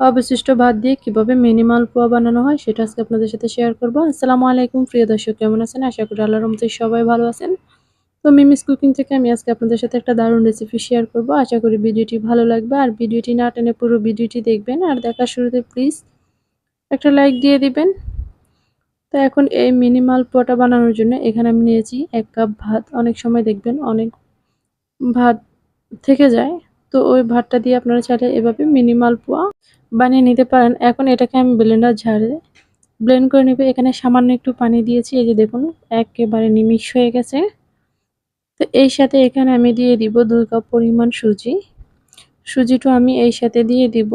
অবশিষ্ট ভাত দিয়ে কীভাবে মিনিমাল মালপোয়া বানানো হয় সেটা আজকে আপনাদের সাথে শেয়ার করব। আসসালামু আলাইকুম, প্রিয় দর্শক, কেমন আছেন? আশা করি আল্লাহর রহমতে সবাই ভালো আছেন। তো মিমিস কুকিং থেকে আমি আজকে আপনাদের সাথে একটা দারুণ রেসিপি শেয়ার করব। আশা করি ভিডিওটি ভালো লাগবে। আর ভিডিওটি না টেনে পুরো ভিডিওটি দেখবেন। আর দেখার শুরুতে প্লিজ একটা লাইক দিয়ে দিবেন। তো এখন এই মিনিমাল পোয়াটা বানানোর জন্য এখানে আমি নিয়েছি এক কাপ ভাত। অনেক সময় দেখবেন অনেক ভাত থেকে যায়। তো ওই ভাতটা দিয়ে আপনারা চাইলে এভাবে মিনিমাল পোয়া বানিয়ে নিতে পারেন। এখন এটাকে আমি ব্লেন্ডার ঝাড়ে ব্লেন্ড করে নেবে। এখানে সামান্য একটু পানি দিয়েছি। এই যে দেখুন, একেবারে নিমিশ হয়ে গেছে। তো এই সাথে এখানে আমি দিয়ে দিব দুই কাপ পরিমাণ সুজি। সুজিটা আমি এই সাথে দিয়ে দিব।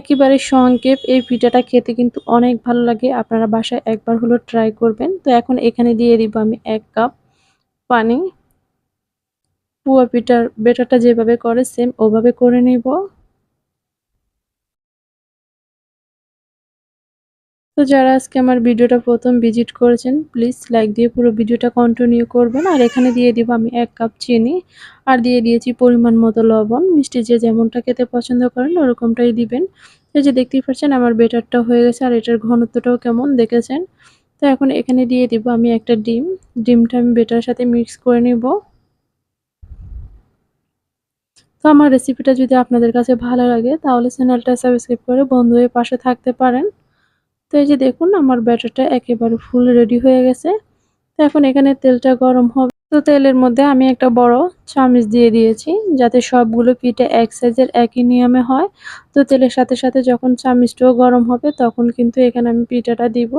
একেবারে সংক্ষেপ, এই পিঠাটা খেতে কিন্তু অনেক ভালো লাগে। আপনারা বাসায় একবার হলো ট্রাই করবেন। তো এখন এখানে দিয়ে দিব আমি এক কাপ পানি। পুয়া পিঠার বেটারটা যেভাবে করে সেম ওভাবে করে নিব। তো যারা আজকে আমার ভিডিওটা প্রথম ভিজিট করেছেন প্লিজ লাইক দিয়ে পুরো ভিডিওটা কন্টিনিউ করবেন। আর এখানে দিয়ে দিব আমি এক কাপ চিনি, আর দিয়ে দিয়েছি পরিমাণ মতো লবণ। মিষ্টি যে যেমনটা খেতে পছন্দ করেন, ওরকমটাই দিবেন। এই যে দেখতেই পাচ্ছেন, আমার বেটারটা হয়ে গেছে, আর এটার ঘনত্বটাও কেমন দেখেছেন? তো এখন এখানে দিয়ে দিব আমি একটা ডিম। ডিমটা আমি বেটার সাথে মিক্স করে নিব। তো আমার রেসিপিটা যদি আপনাদের কাছে ভালো লাগে, তাহলে চ্যানেলটা সাবস্ক্রাইব করে বন্ধু হয়ে পাশে থাকতে পারেন। তো এই যে দেখুন, আমার ব্যাটারটা একেবারে ফুল রেডি হয়ে গেছে। তো এখন এখানে তেলটা গরম হবে। তো তেলের মধ্যে আমি একটা বড় চামচ দিয়ে দিয়েছি, যাতে সবগুলো পিঠে এক সাইজের একই নিয়মে হয়। তো তেলের সাথে সাথে যখন চামচটাও গরম হবে, তখন কিন্তু এখানে আমি পিঠাটা দিব।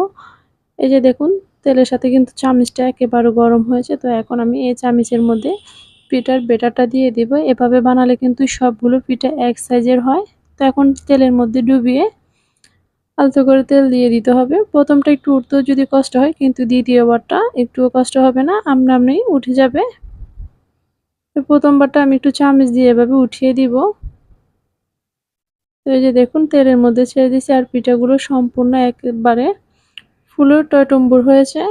এই যে দেখুন, তেলের সাথে কিন্তু চামচটা একেবারে গরম হয়েছে। তো এখন আমি এই চামচের মধ্যে পিঠার বেটারটা দিয়ে দিব। এভাবে বানালে কিন্তু সবগুলো পিঠা এক সাইজের হয়। তো এখন তেলের মধ্যে ডুবিয়ে আলতো করে তেল দিয়ে দিতে হবে। প্রথমটা একটু উঠতেও যদি কষ্ট হয়, কিন্তু দ্বিতীয়বারটা একটুও কষ্ট হবে না আমনা আমনি উঠে যাবে। প্রথমবারটা আমি একটু চামচ দিয়ে এভাবে উঠিয়ে দিব। তো এই যে দেখুন, তেলের মধ্যে ছেড়ে দিয়েছি আর পিঠাগুলো সম্পূর্ণ একবারে ফুলের টয়টম্বুর হয়েছে।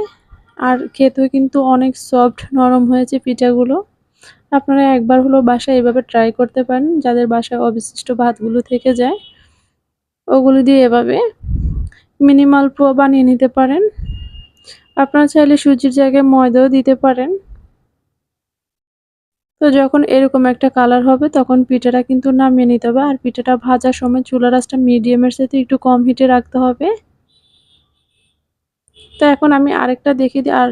আর খেতেও কিন্তু অনেক সফট নরম হয়েছে পিঠাগুলো। আপনারা একবার হলো বাসায় এভাবে ট্রাই করতে পারেন। যাদের বাসায় অবশিষ্ট ভাতগুলো থেকে যায়, ওগুলো দিয়ে এভাবে মিনিমাল পোয়া বানিয়ে নিতে পারেন। আপনারা চাইলে সুজির জায়গায় ময়দাও দিতে পারেন। তো যখন এরকম একটা কালার হবে, তখন পিঠাটা কিন্তু নামিয়ে নিতে হবে। আর পিঠাটা ভাজার সময় চুলা রাসটা মিডিয়ামের সাথে একটু কম হিটে রাখতে হবে। তো এখন আমি আরেকটা দেখি দিই। আর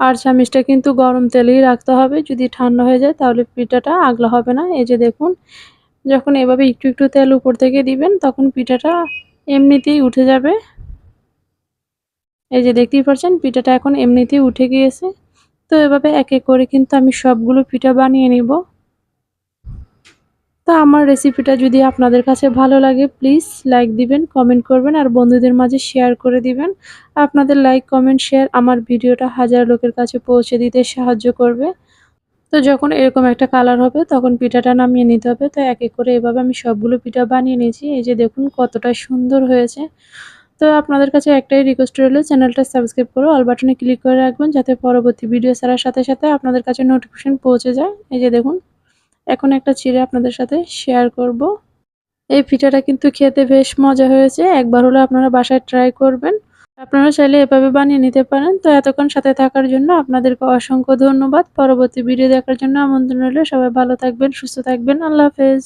আর চামিচটা কিন্তু গরম তেলেই রাখতে হবে। যদি ঠান্ডা হয়ে যায় তাহলে পিঠাটা আগলা হবে না। এই যে দেখুন, যখন এভাবে একটু একটু তেল উপর থেকে দিবেন, তখন পিঠাটা এমনিতেই উঠে যাবে। এই যে দেখতেই পাচ্ছেন পিঠাটা এখন এমনিতেই উঠে গিয়েছে। তো এভাবে এক এক করে কিন্তু আমি সবগুলো পিঠা বানিয়ে নিব। তো আমার রেসিপিটা যদি আপনাদের কাছে ভালো লাগে প্লিজ লাইক দিবেন কমেন্ট করবেন আর বন্ধুদের মাঝে শেয়ার করে দিবেন। আপনাদের লাইক কমেন্ট শেয়ার আমার ভিডিওটা হাজার লোকের কাছে পৌঁছে দিতে সাহায্য করবে। তো যখন এরকম একটা কালার হবে, তখন পিঠাটা নামিয়ে নিতে হবে। তো এক এক করে এভাবে আমি সবগুলো পিঠা বানিয়ে নিয়েছি। এই যে দেখুন কতটা সুন্দর হয়েছে। তো আপনাদের কাছে একটাই রিকোয়েস্ট রইল, চ্যানেলটা সাবস্ক্রাইব করো অল বাটনে ক্লিক করে রাখবেন, যাতে পরবর্তী ভিডিও ছাড়ার সাথে সাথে আপনাদের কাছে নোটিফিকেশন পৌঁছে যায়। এই যে দেখুন এখন একটা চিড়ে আপনাদের সাথে শেয়ার করব। এই পিঠাটা কিন্তু খেতে বেশ মজা হয়েছে, একবার হলে আপনারা বাসায় ট্রাই করবেন। আপনারা চাইলে এভাবে বানিয়ে নিতে পারেন। তো এতক্ষণ সাথে থাকার জন্য আপনাদেরকে অসংখ্য ধন্যবাদ। পরবর্তী ভিডিও দেখার জন্য আমন্ত্রণ হলে সবাই ভালো থাকবেন, সুস্থ থাকবেন। আল্লাহ হাফেজ।